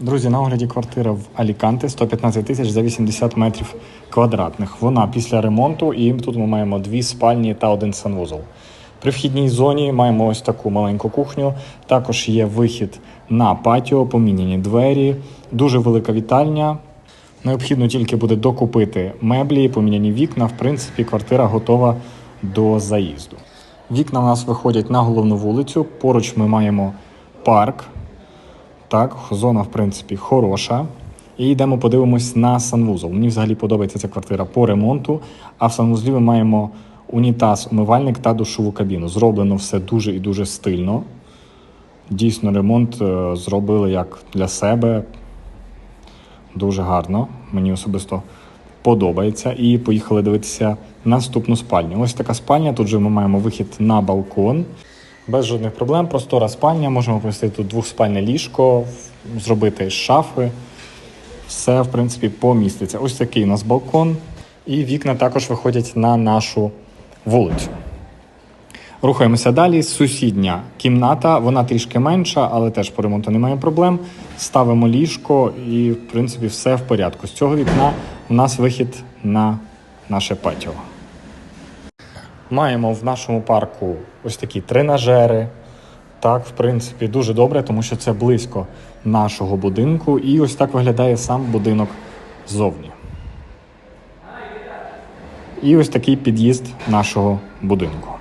Друзі, на огляді квартира в Аліканте 115 тисяч за 80 метрів квадратних. Вона після ремонту, і тут ми маємо дві спальні та один санвузол. При вхідній зоні маємо ось таку маленьку кухню. Також є вихід на патіо, поміняні двері, дуже велика вітальня. Необхідно тільки буде докупити меблі, поміняні вікна. В принципі, квартира готова до заїзду. Вікна у нас виходять на головну вулицю. Поруч ми маємо парк. Так, зона, в принципі, хороша. І йдемо подивимось на санвузол. Мені взагалі подобається ця квартира по ремонту. А в санвузлі ми маємо унітаз, умивальник та душову кабіну. Зроблено все дуже і дуже стильно. Дійсно, ремонт е, зробили як для себе. Дуже гарно. Мені особисто подобається. І поїхали дивитися наступну спальню. Ось така спальня. Тут же ми маємо вихід на балкон. Без жодних проблем, простора спальня. Можемо помістити тут двохспальне ліжко, зробити шафи. Все, в принципі, поміститься. Ось такий у нас балкон. І вікна також виходять на нашу вулицю. Рухаємося далі. Сусідня кімната, вона трішки менша, але теж по ремонту немає проблем. Ставимо ліжко і, в принципі, все в порядку. З цього вікна у нас вихід на наше патіо. Маємо в нашому парку ось такі тренажери. Так, в принципі, дуже добре, тому що це близько нашого будинку. І ось так виглядає сам будинок ззовні. І ось такий під'їзд нашого будинку.